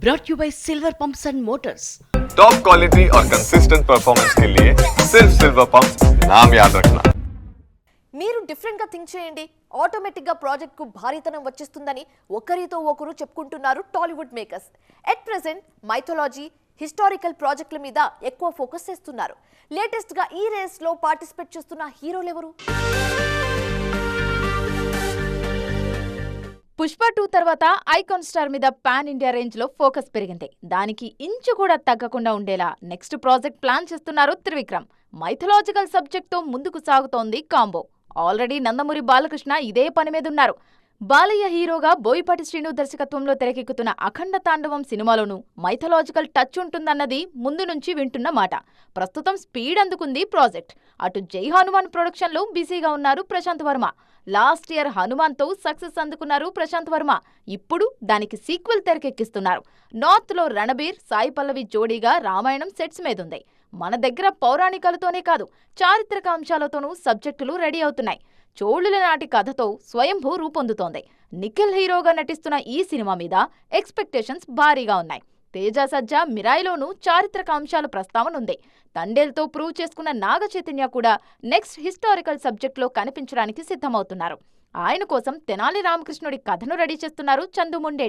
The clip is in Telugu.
brought you by Silver Pumps and Motors. Top quality और कंसिस्टेंट परफॉर्मेंस के लिए सिर्फ सिल्वर पंप नाम याद रखना మీరు డిఫరెంట్గా థింక్ చేయండి ఆటోమేటిక్గా ప్రాజెక్ట్కు భారీతనం వచ్చేస్తుందని ఒకరితో ఒకరు చెప్పుకుంటున్నారు Tollywood makers at present mythology historical ప్రాజెక్టుల మీద ఎక్కువ ఫోకస్ చేస్తున్నారు లేటెస్ట్గా ఈ రేస్లో పార్టిసిపేట్ చేస్తున్న హీరోలు ఎవరు పుష్ప టూ తర్వాత ఐకాన్ స్టార్ మీద పాన్ ఇండియా రేంజ్లో ఫోకస్ పెరిగింది. దానికి ఇంచు కూడా తగ్గకుండా ఉండేలా నెక్స్ట్ ప్రాజెక్ట్ ప్లాన్ చేస్తున్నారు త్రివిక్రమ్. మైథలాజికల్ సబ్జెక్ట్తో ముందుకు సాగుతోంది కాంబో. ఆల్రెడీ నందమూరి బాలకృష్ణ ఇదే పని మీద ఉన్నారు. బాలయ్య హీరోగా బోయపాటి శ్రీను దర్శకత్వంలో తెరకెక్కుతున్న అఖండ తాండవం సినిమాలోనూ మైథలాజికల్ టచ్ ఉంటుందన్నది ముందు నుంచి వింటున్న మాట. ప్రస్తుతం స్పీడ్ అందుకుంది ప్రాజెక్ట్. అటు జై హనుమాన్ ప్రొడక్షన్లో బిజీగా ఉన్నారు ప్రశాంత్ వర్మ. లాస్ట్ ఇయర్ హనుమాన్తో సక్సెస్ అందుకున్నారు ప్రశాంత్ వర్మ. ఇప్పుడు దానికి సీక్వెల్ తెరకెక్కిస్తున్నారు. నార్త్లో రణబీర్ సాయి పల్లవి జోడీగా రామాయణం సెట్స్ మీదుంది. మన దగ్గర పౌరాణికాలతోనే కాదు చారిత్రక అంశాలతోనూ సబ్జెక్టులు రెడీ అవుతున్నాయి. చోళుల నాటి కథతో స్వయంభూ రూపొందుతోంది. నిఖిల్ హీరోగా నటిస్తున్న ఈ సినిమా మీద ఎక్స్పెక్టేషన్స్ భారీగా ఉన్నాయి. తేజ సజ్జా మిరాయిలోనూ చారిత్రక అంశాల ప్రస్తావన ఉంది తండేల్తో ప్రూవ్ చేసుకున్న నాగ చైతన్య కూడా నెక్స్ట్ హిస్టారికల్ సబ్జెక్ట్లో కనిపించడానికి సిద్ధమవుతున్నారు. ఆయన కోసం తెనాలి రామకృష్ణుడి కథను రెడీ చేస్తున్నారు చందుముండే